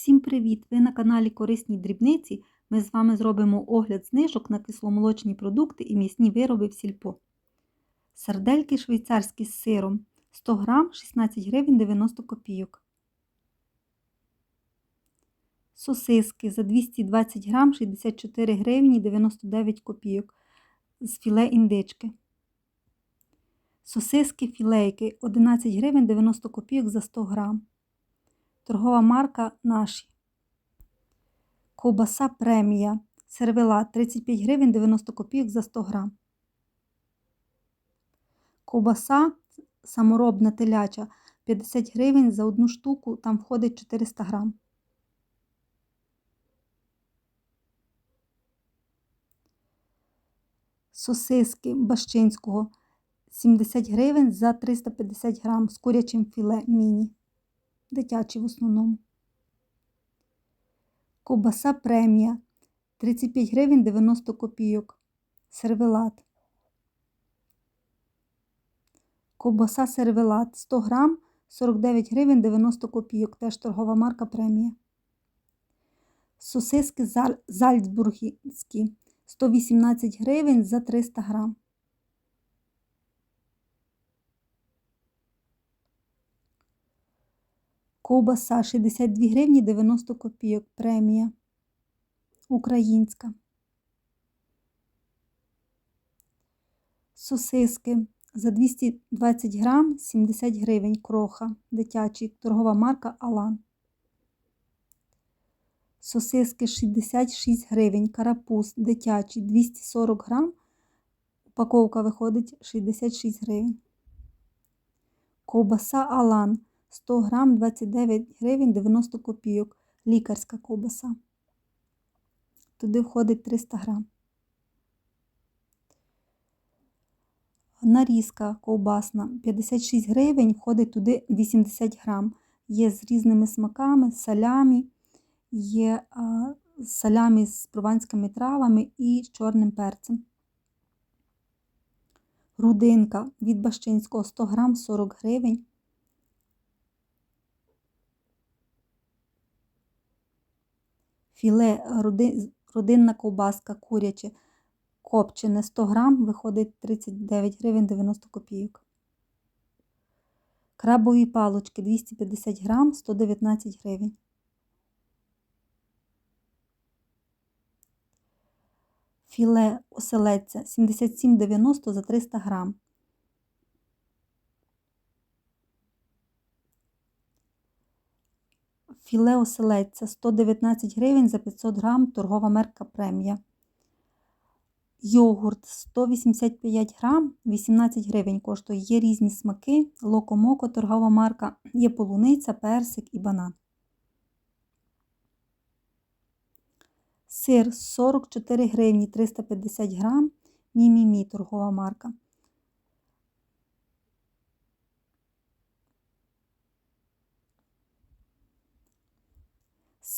Всім привіт! Ви на каналі Корисні дрібниці. Ми з вами зробимо огляд знижок на кисломолочні продукти і м'ясні вироби в сільпо. Сардельки швейцарські з сиром 100 грам 16 гривень 90 копійок. Сосиски за 220 грам 64 гривні 99 копійок з філе індички. Сосиски філейки 11 гривень 90 копійок за 100 грам. Торгова марка наші. Ковбаса премія. Сервелат 35 гривень 90 копійок за 100 грам. Ковбаса саморобна теляча 50 гривень за одну штуку, там входить 400 грам. Сосиски Бащинського 70 гривень за 350 грам з курячим філе міні дитячі в основному. Ковбаса премія 35 гривень 90 копійок. Сервелат. Ковбаса сервелат 100 грам 49 гривень 90 копійок. Теж торгова марка премія. Сосиски зальцбургські 118 гривень за 300 грам. Ковбаса 62 гривні 90 копійок. Премія. Українська. Сосиски за 220 грам 70 гривень. Кроха. Дитячий. Торгова марка Алан. Сосиски 66 гривень. Карапуз. Дитячий. 240 грам. Упаковка виходить 66 гривень. Ковбаса Алан. 100 грам 29 гривень 90 копійок. Лікарська ковбаса. Туди входить 300 грам. Нарізка ковбасна 56 гривень, входить туди 80 грам. Є з різними смаками, салямі, є а, салямі з прованськими травами і з чорним перцем. Рудинка від Бащинського 100 грам 40 гривень. Філе родинна ковбаска куряче копчене 100 грам, виходить 39 гривень 90 копійок. Крабові палочки 250 грам 119 гривень. Філе оселедця 77,90 за 300 грам. Філе оселедця 119 гривень за 500 грам, торгова мерка премія. Йогурт 185 грам, 18 гривень коштує. Є різні смаки, локомоко, торгова марка, є полуниця, персик і банан. Сир 44 гривні 350 грам, мімімі, торгова марка.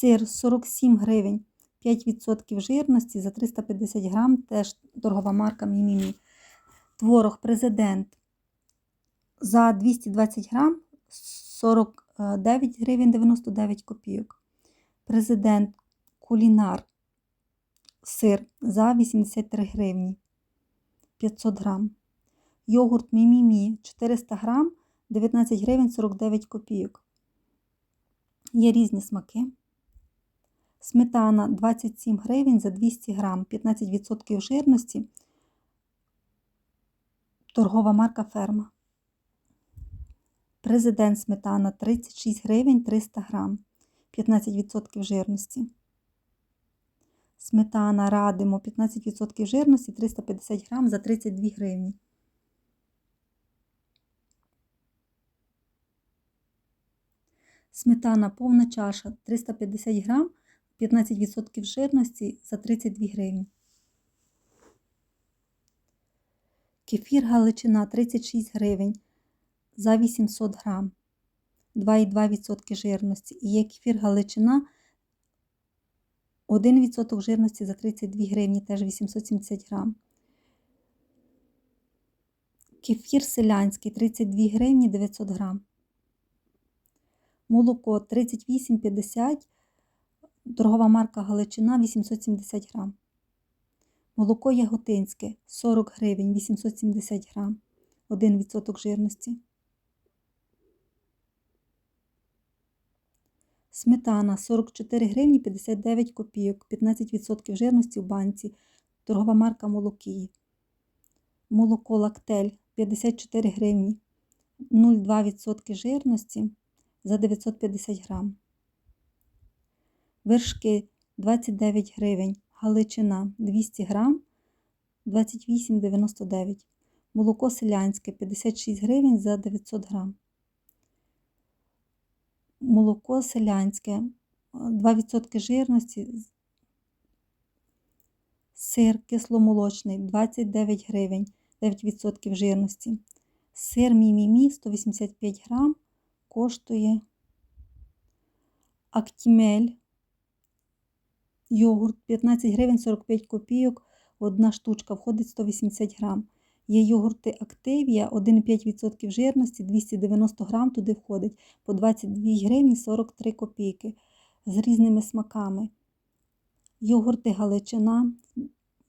Сир 47 гривень, 5% жирності за 350 грам, теж торгова марка Мімімі. Творог президент за 220 грам 49 гривень 99 копійок. Президент кулінар сир за 83 гривні 500 грам. Йогурт Мімімі 400 грам 19 гривень 49 копійок. Є різні смаки. Сметана 27 гривень за 200 грам, 15% жирності. Торгова марка ферма. Президент сметана 36 гривень 300 грам, 15% жирності. Сметана радимо 15% жирності 350 грам за 32 гривні. Сметана повна чаша 350 грам 15% жирності за 32 гривні. Кефір Галичина 36 гривень за 800 грам, 2,2% жирності. І є кефір Галичина 1% жирності за 32 гривні, теж 870 грам. Кефір селянський 32 гривні 900 грам. Молоко 38,50 Торгова марка Галичина 870 грам. Молоко Яготинське 40 гривень 870 грам. 1% жирності. Сметана 44 гривні 59 копійок, 15% жирності в банці. Торгова марка Молокії. Молоко Лактель 54 гривні, 0,2% жирності за 950 грам. Вершки 29 гривень, Галичина 200 грам, 28,99. Молоко селянське 56 гривень за 900 грам. Молоко селянське 2% жирності. Сир кисломолочний 29 гривень, 9% жирності. Сир мімімі 185 грам коштує Актімель. Йогурт 15 гривень 45 копійок. Одна штучка входить 180 грам. Є йогурти Активія 1,5% жирності, 290 грам туди входить по 22 гривні 43 копійки з різними смаками. Йогурти Галичина,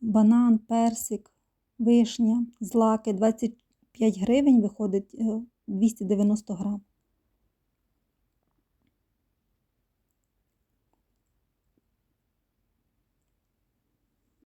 банан, персик, вишня, злаки 25 гривень виходить е, 290 грам.